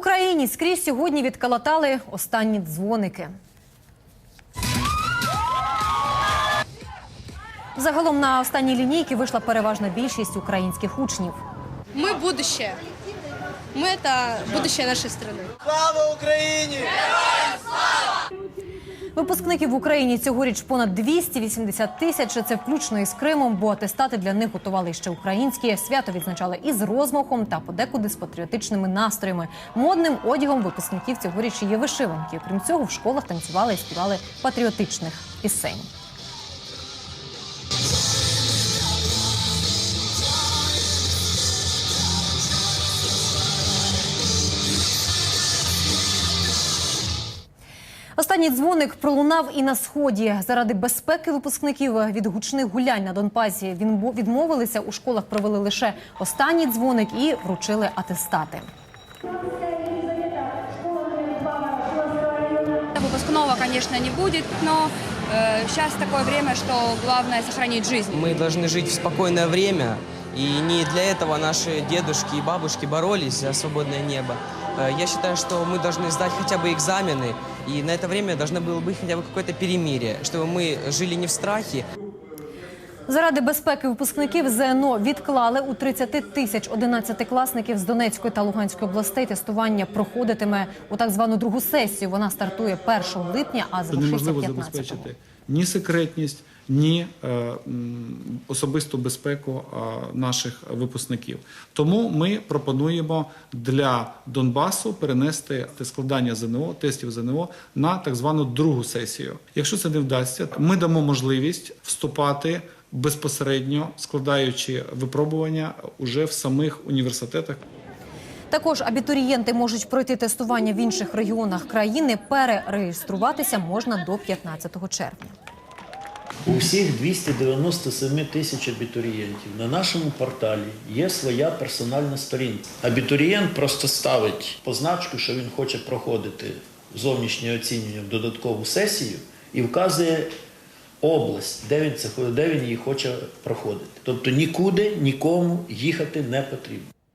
Україні скрізь сьогодні відкалатали останні дзвоники. Загалом на останній лінійки вийшла переважна більшість українських учнів. Мы будущее. Мы это будущее нашей страны. Слава Україні! Випускників в Україні цьогоріч понад 280 тисяч. Це включно із Кримом, бо атестати для них готували ще українські. Свято відзначали із розмахом та подекуди з патріотичними настроями. Модним одягом випускників цьогоріч є вишиванки. Крім цього, в школах танцювали і співали патріотичних пісень. Останній дзвоник пролунав і на сході. Заради безпеки випускників від гучних гулянь на Донбасі він бу- відмовилися. У школах провели лише останній дзвоник і вручили атестати. Выпускного, конечно, не будет, но сейчас такое время, что главное сохранить жизнь. Мы должны жить в спокойное время, и не для этого наши дедушки и бабушки боролись за свободное небо. Э, Я считаю, что мы должны сдать хотя бы экзамены, и на это время должно было быть хотя бы какое-то перемирие, чтобы мы жили не в страхе, Заради безпеки випускників ЗНО відклали у 30 тисяч 11-класників з Донецької та Луганської областей. Тестування проходитиме у так звану другу сесію. Вона стартує 1 липня, а Це завершиться неможливо 15-го. забезпечити ні секретність, ні е, особисту безпеку е, наших випускників. Тому ми пропонуємо для Донбасу перенести складання ЗНО, тестів ЗНО на так звану другу сесію. Якщо це не вдасться, ми дамо можливість вступати безпосередньо, складаючи випробування уже в самих університетах. Також абітурієнти можуть пройти тестування в інших регіонах країни. Перереєструватися можна до 15 червня. У всіх 297 тисяч абітурієнтів на нашому порталі є своя персональна сторінка. Абітурієнт просто ставить позначку, що він хоче проходити зовнішнє оцінювання в додаткову сесію і вказує область, де він, це, де він її хоче проходити. Тобто нікуди нікому їхати не потрібно.